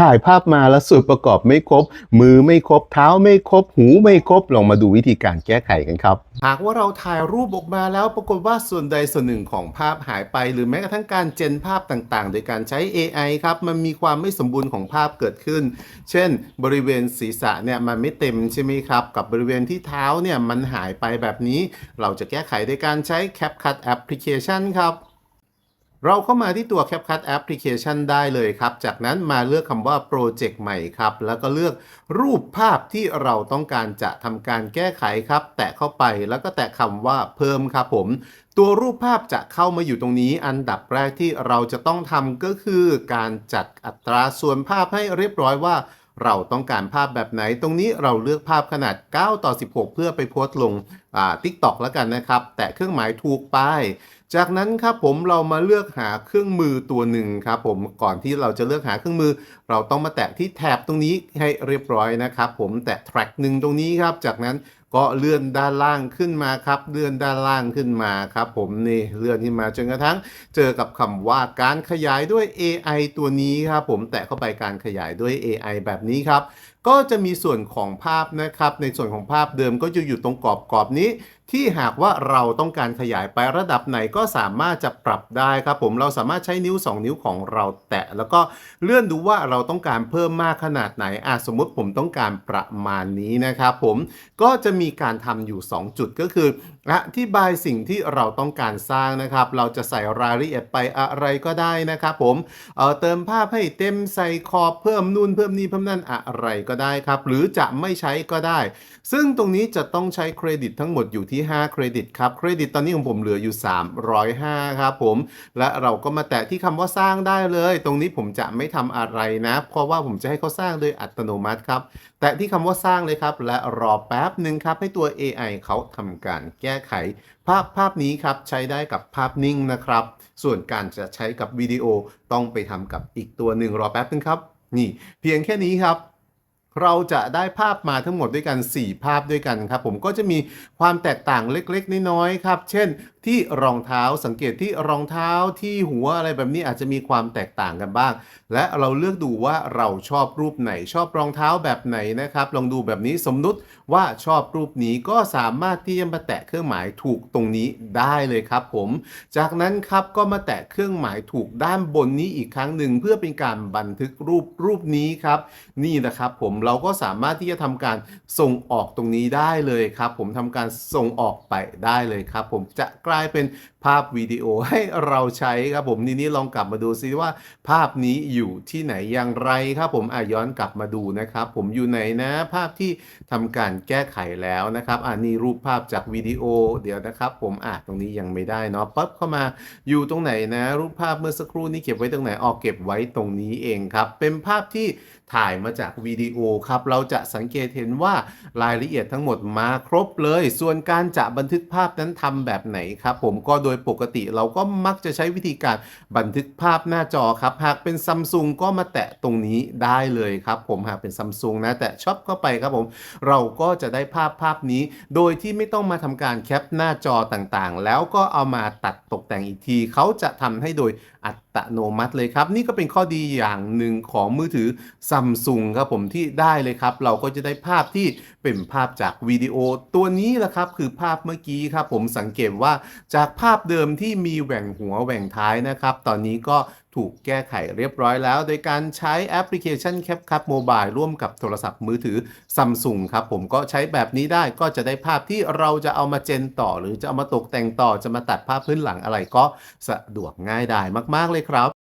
ถ่ายภาพมาแล้วส่วนประกอบไม่ครบ มือไม่ครบ เท้าไม่ครบ หูไม่ครบ ลองมาดูวิธีการแก้ไขกันครับ หากว่าเราถ่ายรูปออกมาแล้วปรากฏว่าส่วนใดส่วนหนึ่งของภาพหายไป หรือแม้กระทั่งการเจนภาพต่างๆ โดยการใช้ AI ครับ มันมีความไม่สมบูรณ์ของภาพเกิดขึ้น เช่น บริเวณศีรษะเนี่ยมันไม่เต็มใช่ไหมครับ กับบริเวณที่เท้าเนี่ยมันหายไปแบบนี้ เราจะแก้ไขโดยการใช้ CapCut Application ครับ เราเข้ามาที่ตัว CapCut Application ได้เลยครับ จากนั้นมาเลือกคำว่า Project ใหม่ครับ แล้วก็เลือกรูปภาพที่เราต้องการจะทำการแก้ไขครับ แตะเข้าไปแล้วก็แตะคำว่าเพิ่มครับผม ตัวรูปภาพจะเข้ามาอยู่ตรงนี้ อันดับแรกที่เราจะต้องทำก็คือการจัดอัตราส่วนภาพให้เรียบร้อยว่าเราต้องการภาพแบบไหน ตรงนี้เราเลือกภาพขนาด 9 ต่อ 16 เพื่อไปโพสต์ลงอ่า TikTok แล้วกันนะครับ แตะเครื่องหมายถูกไป จากนั้นครับผมเรามาเลือกหาเครื่องมือตัวหนึ่งครับผมก่อนที่เราจะเลือกหาเครื่องมือ เราต้องมาแตะที่แถบตรงนี้ให้เรียบร้อยนะครับผมแตะ track หนึ่งตรงนี้ครับจากนั้นก็เลื่อนด้านล่างขึ้นมาครับ เลื่อนด้านล่างขึ้นมาครับ ผมนี่เลื่อนขึ้นมาจนกระทั่ง เจอกับคำว่าการขยายด้วย AI ตัวนี้ครับผมแตะเข้าไปการขยายด้วย AI แบบนี้ครับ ก็จะมีส่วนของภาพนะครับ ในส่วนของภาพเดิมก็จะอยู่ตรงกรอบกรอบนี้ ที่หากว่าเราต้องการขยายไประดับไหนก็สามารถจะปรับได้ครับผมเราสามารถใช้นิ้ว 2 นิ้วของเราแตะ แล้วก็เลื่อนดูว่าเราต้องการเพิ่มมากขนาดไหนอะสมมติผมต้องการประมาณนี้นะครับผมก็จะมีการทำอยู่ 2 จุดก็คืออธิบายสิ่งที่เราต้องการสร้างนะครับ เราจะใส่รายละเอียดไปอะไรก็ได้นะครับผมเเติมภาพให้เต็มใส่ขอบเพิ่มนู่นเพิ่มนี่เพิ่มนั่นอะไรก็ได้ครับ หรือจะไม่ใช้ก็ได้ ซึ่งตรงนี้จะต้องใช้เครดิตทั้งหมดอยู่ที่ 5 เครดิตครับ เครดิตตอนนี้ของผมเหลืออยู่ 305 ครับผม และเราก็มาแตะที่คำว่าสร้างได้เลย ตรงนี้ผมจะไม่ทำอะไรนะ เพราะว่าผมจะให้เขาสร้างโดยอัตโนมัติครับ แตะที่คำว่าสร้างเลยครับ และรอแป๊บหนึ่งครับ ให้ตัว AI เขาทำการแก้ไข ภาพภาพนี้ครับใช้ได้กับภาพนิ่งนะครับ ส่วนการจะใช้กับวิดีโอต้องไปทำกับอีกตัวหนึ่งรอแป๊บนึงครับ นี่เพียงแค่นี้ครับ เราจะได้ภาพมาทั้งหมดด้วยกัน 4 ภาพด้วยกันครับ ผมก็จะมีความแตกต่างเล็กๆ น้อยๆครับ เช่น ที่รองเท้าสังเกตที่รองเท้าที่หัวอะไรแบบนี้อาจจะมีความแตกต่างกันบ้าง และเราเลือกดูว่าเราชอบรูปไหน ชอบรองเท้าแบบไหนนะครับ ลองดูแบบนี้สมมุติว่าชอบรูปนี้ก็สามารถที่จะมาแตะเครื่องหมายถูกตรงนี้ได้เลยครับผม จากนั้นครับก็มาแตะเครื่องหมายถูกด้านบนนี้อีกครั้งหนึ่งเพื่อเป็นการบันทึกรูปรูปนี้ครับ นี่นะครับผมเราก็สามารถที่จะทำการส่งออกตรงนี้ได้เลยครับ ผมทำการส่งออกไปได้เลยครับ ผมจะกลายเป็น ภาพวิดีโอให้เราใช้ครับผมนี่นี่ลองกลับมาดูซิว่า ภาพนี้อยู่ที่ไหนอย่างไรครับผมอะย้อนกลับมาดูนะครับ ผมอยู่ไหนนะ ภาพที่ทำการแก้ไขแล้วนะครับอ่านี่รูปภาพจากวิดีโอเดี๋ยวนะครับ ผมอะตรงนี้ยังไม่ได้เนาะปั๊บเข้ามาอยู่ตรงไหนนะ รูปภาพเมื่อสักครู่นี้เก็บไว้ตรงไหนออกเก็บไว้ตรงนี้เองครับ เป็นภาพที่ถ่ายมาจากวิดีโอครับ เราจะสังเกตเห็นว่ารายละเอียดทั้งหมดมาครบเลย ส่วนการจะบันทึกภาพนั้นทำแบบไหนครับ ผมก็โดยปกติเราก็มักจะใช้วิธีการบันทึกภาพหน้าจอครับ หากเป็นซัมซุงก็มาแตะตรงนี้ได้เลยครับ ผมหากเป็นซัมซุงนะ แตะช็อปเข้าไปครับผม เราก็จะได้ภาพภาพนี้ โดยที่ไม่ต้องมาทำการแคปหน้าจอต่างๆ แล้วก็เอามาตัดตกแต่งอีกที เขาจะทำให้โดยอัตโนมัติเลยครับ นี่ก็เป็นข้อดีอย่างหนึ่งของมือถือซัมซุงครับผมที่ได้เลยครับ เราก็จะได้ภาพที่เป็นภาพจากวิดีโอ ตัวนี้แหละครับ คือภาพเมื่อกี้ครับ ผมสังเกตว่าจากภาพเดิมที่มีแหว่งหัวแหว่งท้ายนะครับ ตอนนี้ก็ถูกแก้ไขเรียบร้อยแล้ว โดยการใช้แอปพลิเคชัน CapCut Mobile ร่วมกับโทรศัพท์มือถือ Samsung ครับผมก็ใช้แบบนี้ได้ก็จะได้ภาพที่เราจะเอามาเจนต่อ หรือจะเอามาตกแต่งต่อจะมาตัดภาพพื้นหลังอะไรก็สะดวกง่ายดายมาก ๆ เลยครับ